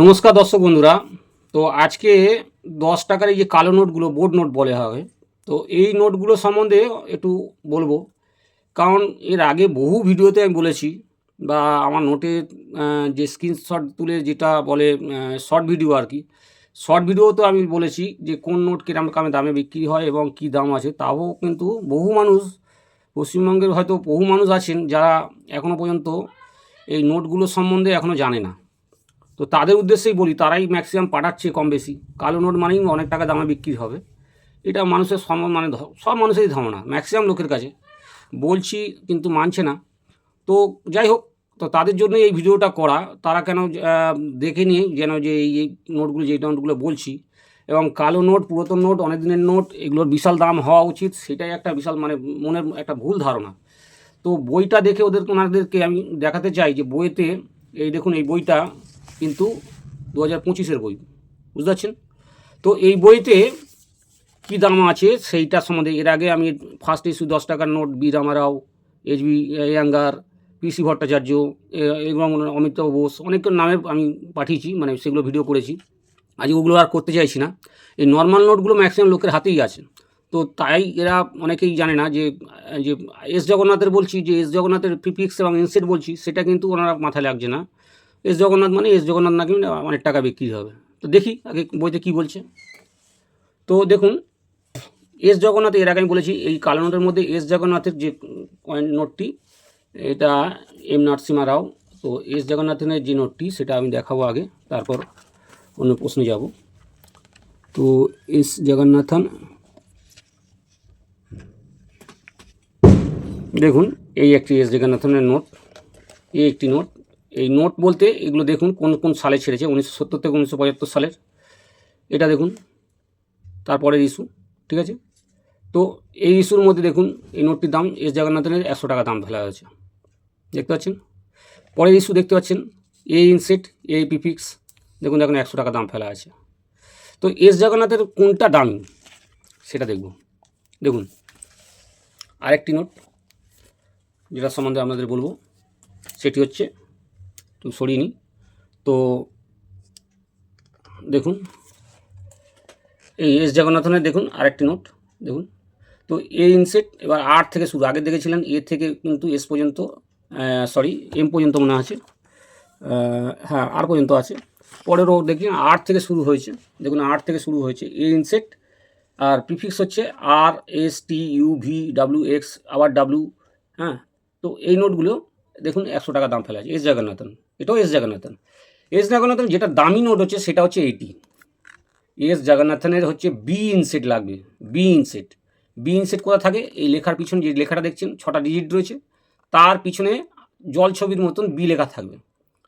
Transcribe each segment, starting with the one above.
নমস্কার দর্শক বন্ধুরা। তো আজকে দশ টাকার এই যে কালো নোটগুলো, বোর্ড নোট বলে হবে তো এই নোটগুলো সম্বন্ধে একটু বলব। কারণ এর আগে বহু ভিডিওতে আমি বলেছি, বা আমার নোটে যে স্ক্রিনশট তুলে যেটা বলে শর্ট ভিডিও আর কি শর্ট ভিডিওতে আমি বলেছি যে কোন নোট কিরম কামে দামে বিক্রি হয় এবং কি দাম আছে, তাও কিন্তু বহু মানুষ, পশ্চিমবঙ্গের হয়তো বহু মানুষ আছেন যারা এখনও পর্যন্ত এই নোটগুলো সম্বন্ধে এখনও জানে না। তো তাদের উদ্দেশ্যেই বলি, তারাই ম্যাক্সিমাম পাঠাচ্ছে কম বেশি কালো নোট মানেই অনেক টাকা দামে বিক্রি হবে। এটা মানুষের সম মানে সব মানুষেরই ধারণা ম্যাক্সিমাম লোকের কাছে। বলছি কিন্তু মানছে না। তো যাই হোক, তো তাদের জন্য এই ভিডিওটা করা। তারা কেন দেখে নিয়ে যেন যে এই এই নোটগুলো, যে নোটগুলো বলছি। এবং কালো নোট, পুরাতন নোট অনেক দিনের নোট, এগুলোর বিশাল দাম হওয়া উচিত, সেটাই একটা বিশাল মানে মনের একটা ভুল ধারণা। তো বইটা দেখে ওদের, ওনাদেরকে আমি দেখাতে চাই যে বইতে, এই দেখুন এই বইটা কিন্তু দু হাজার পঁচিশের বই, বুঝতে পারছেন? তো এই বইতে কী দাম আছে সেইটা সম্বন্ধে, এর আগে আমি ফার্স্ট ইস্যু দশ টাকার note, B Ramarao H B younger পিসি ভট্টাচার্য এবং অমিতাভ বোস, অনেক নামে আমি পাঠিয়েছি মানে সেগুলো ভিডিও করেছি। আজ ওগুলো আর করতে চাইছি না। এই নর্মাল নোটগুলো ম্যাক্সিমাম লোকের হাতেই আছে। তো তাই এরা অনেকেই জানে না যে যে এস জগন্নাথের বলছি, যে এস জগন্নাথের পিপিক্স এবং ইনসেট বলছি, সেটা কিন্তু ওনারা মাথায় লাগছে না। এস জগন্নাথ মানে এস জগন্নাথ নাকি অনেক টাকা বিক্রি হবে। তো দেখি আগে বইতে কী বলছে। তো দেখুন, এস জগন্নাথ, এর আগে আমি বলেছি, এই কালো নোটের মধ্যে এস জগন্নাথের যে কয়েন নোটটি, এটা এম নরসিমা রাও, তো এস জগন্নাথের যে নোটটি, সেটা আমি দেখাবো আগে, তারপর অন্য প্রশ্নে যাব। তো এস জগন্নাথন, দেখুন, এই একটি এস জগন্নাথনের নোট, এই একটি নোট এই নোট বলতে এগুলো দেখুন কোন কোন সালে ছেড়েছে, উনিশশো সত্তর থেকে উনিশশো পঁচাত্তর সালের। এটা দেখুন, তারপরের ইস্যু ঠিক আছে? তো এই ইস্যুর মধ্যে দেখুন, এই নোটটির দাম এস জগন্নাথনের একশো টাকা দাম ফেলা হয়েছে। দেখতে পাচ্ছেন? পরের ইস্যু দেখতে পাচ্ছেন এ ইনসেট এ পিফিক্স দেখুন দেখুন, একশো টাকা দাম ফেলা আছে। তো এস জগন্নাথের কোনটা দামি, সেটা দেখব। দেখুন, আরেকটি নোট যেটা সম্বন্ধে আপনাদের বলব, সেটি হচ্ছে একটু সরিয়ে নিই। তো দেখুন, এই এস জগন্নাথনের দেখুন আরেকটি নোট, দেখুন। তো এ ইনসেট এবার আট থেকে শুরু, আগে দেখেছিলেন এ থেকে কিন্তু এস পর্যন্ত সরি এম পর্যন্ত মনে আছে হ্যাঁ আর পর্যন্ত আছে। পরেরও দেখি আট থেকে শুরু হয়েছে, দেখুন আট থেকে শুরু হয়েছে এ ইনসেট আর প্রিফিক্স হচ্ছে R S T U V W X আবার ডাব্লিউ হ্যাঁ। তো এই নোটগুলো, দেখুন, একশো টাকা দাম ফেলা আছে এস জগন্নাথন। এটাও এস জগন্নাথন। এস জগন্নাথন যেটা দামি নোট হচ্ছে সেটা হচ্ছে এইটি এস জগন্নাথনের হচ্ছে বি ইনসেট লাগবে বি ইনসেট বি ইনসেট কোথা থাকে? এই লেখার পিছনে যে লেখাটা দেখছেন, ছটা ডিজিট রয়েছে। তার পিছনে জল ছবির মতন বি লেখা থাকবে।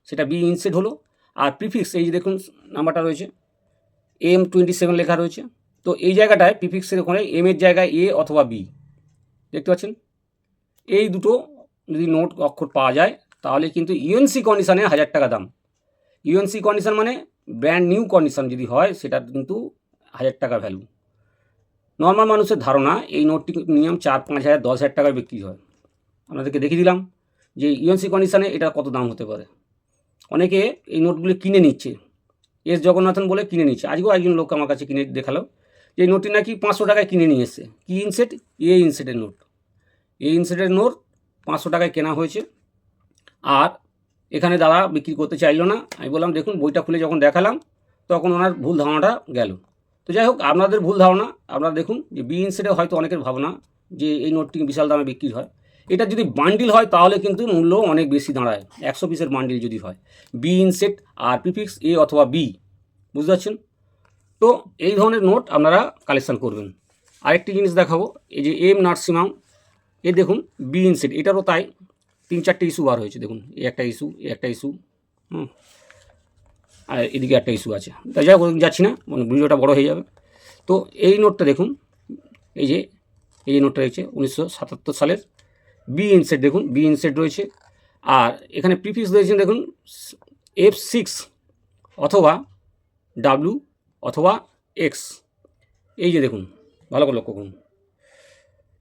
সেটা বি ইনসেট হলো। আর প্রিফিক্স এই যে দেখুন নাম্বারটা রয়েছে এম টোয়েন্টি সেভেন লেখা রয়েছে। তো এই জায়গাটায় প্রিফিক্সের ওখানে এম এর জায়গায় এ অথবা বি দেখতে পাচ্ছেন? এই দুটো যদি নোট অক্ষর পাওয়া যায় তাহলে কিন্তু ইউএনসি কন্ডিশনে হাজার টাকা দাম। ইউএনসি কন্ডিশন মানে ব্র্যান্ড নিউ কন্ডিশন যদি হয়, সেটা কিন্তু হাজার টাকা ভ্যালু নর্মাল মানুষের ধারণা, এই নোটটি মিনিমাম চার, পাঁচ হাজার, দশ হাজার টাকায় বিক্রি হয়। আপনাদেরকে দেখিয়ে দিলাম যে ইউএনসি কন্ডিশনে এটা কত দাম হতে পারে। অনেকে এই নোটগুলি কিনে নিচ্ছে। এস জগন্নাথন বলে কিনে নিচ্ছে। আজকেও একজন লোক আমার কাছে কিনে দেখাল যে এই নোটটি নাকি পাঁচশো টাকায় কিনে নিয়ে এসছে। কী ইনসেট এ ইনসেটের নোট। এই ইনসেটের নোট পাঁচশো টাকায় কেনা হয়েছে। আর এখানে দাদা বিক্রি করতে চাইলো না। আমি বললাম, দেখুন, বইটা খুলে যখন দেখালাম, তখন ওনার ভুল ধারণাটা গেল। তো যাই হোক, আপনাদের ভুল ধারণা, আপনারা দেখুন যে বি ইনসেটে হয়তো অনেকের ভাবনা যে এই নোটটি বিশাল দামে বিক্রি হয়। এটা যদি বান্ডিল হয়, তাহলে কিন্তু মূল্য অনেক বেশি দাঁড়ায়, একশো পিসের বান্ডিল যদি হয়। বি ইনসেট আর প্রিফিক্স এ অথবা বি বুঝতে পারছেন? তো এই ধরনের নোট আপনারা কালেকশান করবেন। আরেকটি জিনিস দেখাবো, এই যে এম নার্সিমাম এ দেখুন বি ইনসেট এটারও তাই। তিন চারটে ইস্যু বার হয়েছে দেখুন। এই একটা ইস্যু এই একটা ইস্যু হুম। আর এদিকে একটা ইস্যু আছে। তাই যাই হোক যাচ্ছি না মানে ভিডিওটা বড় হয়ে যাবে। তো এই নোটটা দেখুন এই যে এই যে নোটটা রয়েছে উনিশশো সাতাত্তর সালের বি ইনসেট দেখুন বি ইনসেট রয়েছে। আর এখানে প্রিফিক্স রয়েছে দেখুন এফ সিক্স অথবা ডাব্লু অথবা এক্স এই যে দেখুন ভালো করে লক্ষ্য করুন।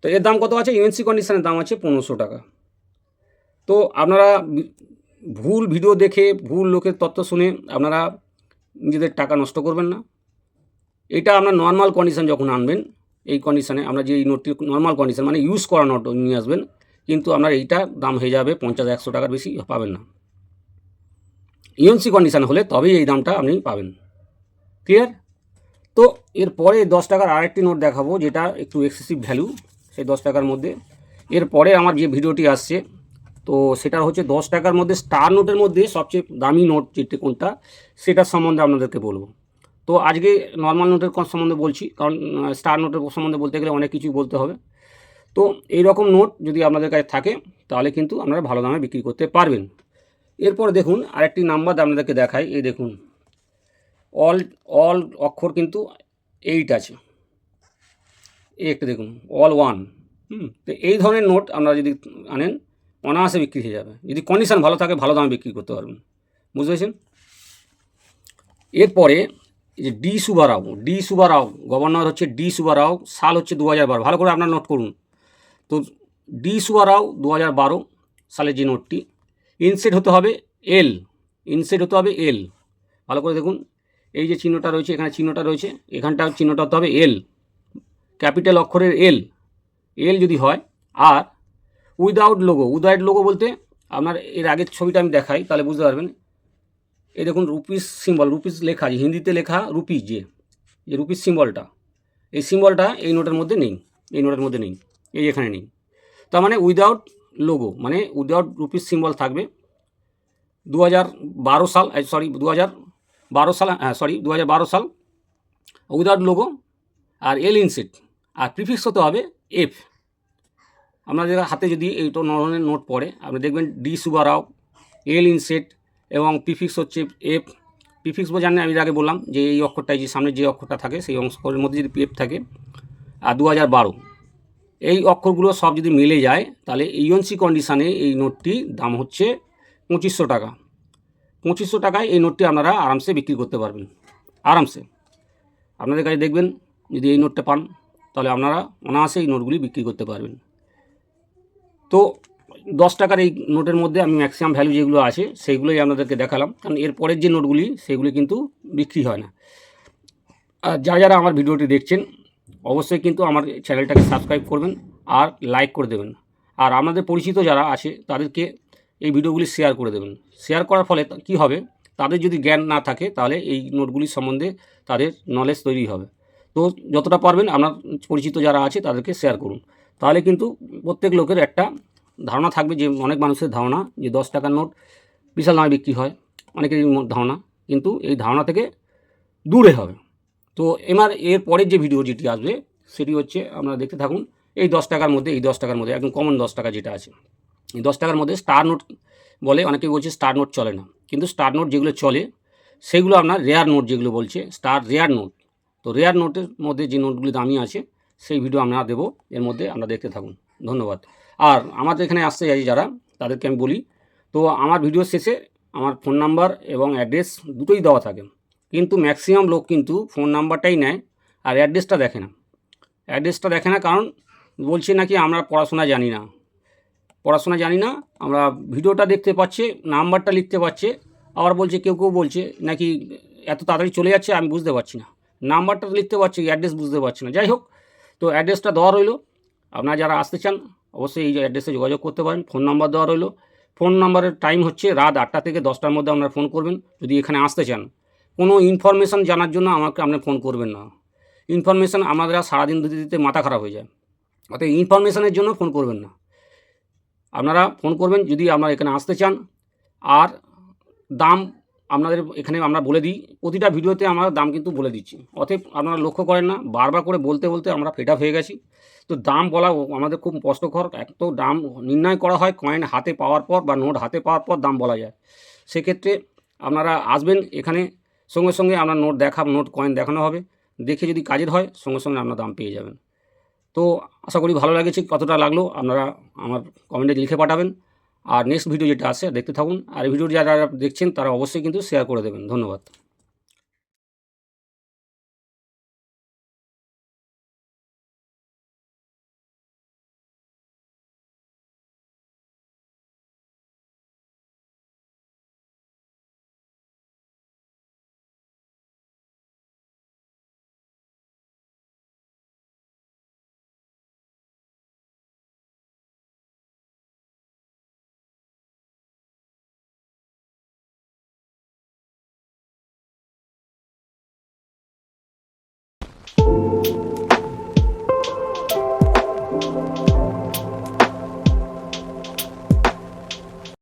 তো এর দাম কত আছে? ইউএনসি কন্ডিশনের দাম আছে পনেরোশো টাকা। তো আপনারা ভুল ভিডিও দেখে, ভুল লোকের তথ্য শুনে আপনারা নিজেদের টাকা নষ্ট করবেন না। এটা আপনার নর্মাল কন্ডিশন যখন আনবেন, এই কন্ডিশনে আমরা যে এই নোটটি নর্মাল কন্ডিশন মানে ইউজ করা নোট নিয়ে আসবেন, কিন্তু আপনার এইটা দাম হয়ে যাবে পঞ্চাশ একশো টাকার বেশি পাবেন না। ইউএনসি কন্ডিশন হলে তবেই এই দামটা আপনি পাবেন। ক্লিয়ার তো এরপরে দশ টাকার আরেকটি নোট দেখাবো, যেটা একটু এক্সেসিভ ভ্যালু সেই দশ টাকার মধ্যে। এরপরে আমার যে ভিডিওটি আসছে তো সেটা হচ্ছে দশ টাকার মধ্যে স্টার নোটের মধ্যে সবচেয়ে দামি নোট যেটি কোনটা সেটার সম্বন্ধে আপনাদেরকে বলব। তো আজকে নর্মাল নোটের সম্বন্ধে বলছি? কারণ স্টার নোটের সম্বন্ধে বলতে গেলে অনেক কিছুই বলতে হবে। তো এই রকম নোট যদি আপনাদের কাছে থাকে, তাহলে কিন্তু আপনারা ভালো দামে বিক্রি করতে পারবেন। এরপর দেখুন, আরেকটি নাম্বার আপনাদেরকে দেখাই। এই দেখুন অল অল অক্ষর কিন্তু এইট আছে। এই একটা দেখুন অল ওয়ান হুম, তো এই ধরনের নোট আপনারা যদি আনেন অনায়াসে বিক্রি হয়ে যাবে। যদি কন্ডিশন ভালো থাকে, ভালো দামে বিক্রি করতে পারবেন বুঝতে পেরেছেন? এরপরে যে D Subbarao D Subbarao governor হচ্ছে ডি সুবারাও সাল হচ্ছে দু হাজার বারো ভালো করে আপনার নোট করুন। তো ডি সুবারাও দু হাজার বারো সালের যে নোটটি ইনসেট হতে হবে এল ইনসেট হতে হবে এল ভালো করে দেখুন। এই যে চিহ্নটা রয়েছে, এখানে চিহ্নটা রয়েছে, এখানটা চিহ্নটা হতে হবে এল ক্যাপিটাল অক্ষরের এল এল যদি হয়, আর উইদাউট লোগো উইদাউট লোগো বলতে আপনার এর আগের ছবিটা আমি দেখাই, তাহলে বুঝতে পারবেন। এই দেখুন রুপিস সিম্বল রুপিস লেখা আছে, হিন্দিতে লেখা রুপিস যে যে রুপিস সিম্বলটা এই সিম্বলটা এই নোটের মধ্যে নেই, এই নোটের মধ্যে নেই, এই এখানে নেই। তার মানে উইদাউট লোগো মানে উইদাউট রুপিস সিম্বল থাকবে। দু হাজার বারো সাল সরি দু হাজার বারো সাল হ্যাঁ সরি দু হাজার বারো সাল উইদাউট লোগো আর এল ইনসেট আর প্রিফিক্স হতে হবে এফ আপনাদের হাতে যদি এই ধরনের নোট পড়ে, আপনি দেখবেন ডি সুবারাও এল ইনসেট এবং প্রিফিক্স হচ্ছে এফ। প্রিফিক্স বলে জানেন, আমি আগে বললাম যে এই অক্ষরটাই যে সামনে যে অক্ষরটা থাকে, সেই অক্ষরের মধ্যে যদি এফ থাকে, আর দু হাজার বারো। এই অক্ষরগুলো সব যদি মিলে যায়, তাহলে ইউএনসি কন্ডিশানে এই নোটটি দাম হচ্ছে পঁচিশশো টাকা। পঁচিশশো টাকায় এই নোটটি আপনারা আরামসে বিক্রি করতে পারবেন। আরামসে। আপনাদের কাছে দেখবেন, যদি এই নোটটা পান, তাহলে আপনারা অনায়াসে এই নোটগুলি বিক্রি করতে পারবেন। তো দশ টাকার এই নোটের মধ্যে আমি ম্যাক্সিমাম ভ্যালু যেগুলো আছে, সেইগুলোই আপনাদেরকে দেখালাম। কারণ এর পরের যে নোটগুলি, সেগুলি কিন্তু বিক্রি হয় না। আর যারা যারা আমার ভিডিওটি দেখছেন, অবশ্যই কিন্তু আমার চ্যানেলটাকে সাবস্ক্রাইব করবেন আর লাইক করে দেবেন। আর আমাদের পরিচিত যারা আছে, তাদেরকে এই ভিডিওগুলি শেয়ার করে দেবেন। শেয়ার করার ফলে কী হবে? তাদের যদি জ্ঞান না থাকে, তাহলে এই নোটগুলির সম্বন্ধে তাদের নলেজ তৈরি হবে। তো যতটা পারবেন, আপনার পরিচিত যারা আছে, তাদেরকে শেয়ার করুন। তাহলে কিন্তু প্রত্যেক লোকের একটা ধারণা থাকবে যে অনেক মানুষের ধারণা যে দশ টাকার নোট বিশাল দামে বিক্রি হয়, অনেকেরই ম- ধারণা। কিন্তু এই ধারণা থেকে দূরে হবে। তো এবার এর পরের যে ভিডিও যেটি আসবে, সেটি হচ্ছে আপনারা দেখতে থাকুন, এই দশ টাকার মধ্যে, এই দশ টাকার মধ্যে, একদম কমন দশ টাকা যেটা আছে। এই দশ টাকার মধ্যে স্টার নোট বলে অনেকে বলছে স্টার নোট চলে না। কিন্তু স্টার নোট যেগুলো চলে, সেগুলো আপনার রেয়ার নোট যেগুলো বলছে স্টার রেয়ার নোট তো রেয়ার নোটের মধ্যে যে নোটগুলি দামি আছে সেই ভিডিও আমরা দেবো। এর মধ্যে আমরা দেখতে থাকুন। ধন্যবাদ। আর আমাদের এখানে আসতে যাই যারা, তাদেরকে আমি বলি, তো আমার ভিডিও শেষে আমার ফোন নাম্বার এবং অ্যাড্রেস দুটোই দেওয়া থাকে। কিন্তু ম্যাক্সিমাম লোক কিন্তু ফোন নাম্বারটাই নেয় আর অ্যাড্রেসটা দেখে না। অ্যাড্রেসটা দেখে না কারণ বলছে নাকি আমরা পড়াশোনা জানি না। পড়াশোনা জানি না, আমরা ভিডিওটা দেখতে পাচ্ছে নাম্বারটা লিখতে পারছে আবার বলছে কেউ কেউ বলছে নাকি এত তাড়াতাড়ি চলে যাচ্ছে, আমি বুঝতে পারছি না। নাম্বারটা লিখতে পারছি অ্যাড্রেস বুঝতে পারছি না। যাই হোক তো অ্যাড্রেসটা দেওয়া রইল। আপনারা যারা আসতে চান, অবশ্যই এই অ্যাড্রেসে যোগাযোগ করতে পারেন। ফোন নাম্বার দেওয়া রইল। ফোন নাম্বারের টাইম হচ্ছে রাত আটটা থেকে দশটার মধ্যে আপনারা ফোন করবেন। যদি এখানে আসতে চান, কোনো ইনফরমেশান জানার জন্য আমাকে আপনি ফোন করবেন না। ইনফরমেশান আমাদের সারাদিন দিতে দিতে মাথা খারাপ হয়ে যায়। অর্থাৎ ইনফরমেশানের জন্য ফোন করবেন না। আপনারা ফোন করবেন যদি আপনারা এখানে আসতে চান। আর দাম আপনাদের এখানে আমরা বলে দিই, প্রতিটা ভিডিওতে আমরা দাম কিন্তু বলে দিচ্ছি। অতএব আপনারা লক্ষ্য করেন না, বারবার করে বলতে বলতে আমরা ফেড হয়ে গেছি। তো দাম বলা আমাদের খুব কষ্টকর, এক তো দাম নির্ণয় করা হয় কয়েন হাতে পাওয়ার পর বা নোট হাতে পাওয়ার পর দাম বলা যায়। সেক্ষেত্রে আপনারা আসবেন এখানে, সঙ্গে সঙ্গে আপনার নোট দেখা, নোট কয়েন দেখানো হবে। দেখে যদি কাজের হয়, সঙ্গে সঙ্গে আপনার দাম পেয়ে যাবেন। তো আশা করি ভালো লাগেছে, কতটা লাগল আপনারা আমার কমেন্টে লিখে পাঠাবেন। আর নেক্সট ভিডিও যেটা আসে দেখতে থাকুন। আর ভিডিও যারা দেখছেন, তারা অবশ্যই কিন্তু শেয়ার করে দেবেন। ধন্যবাদ।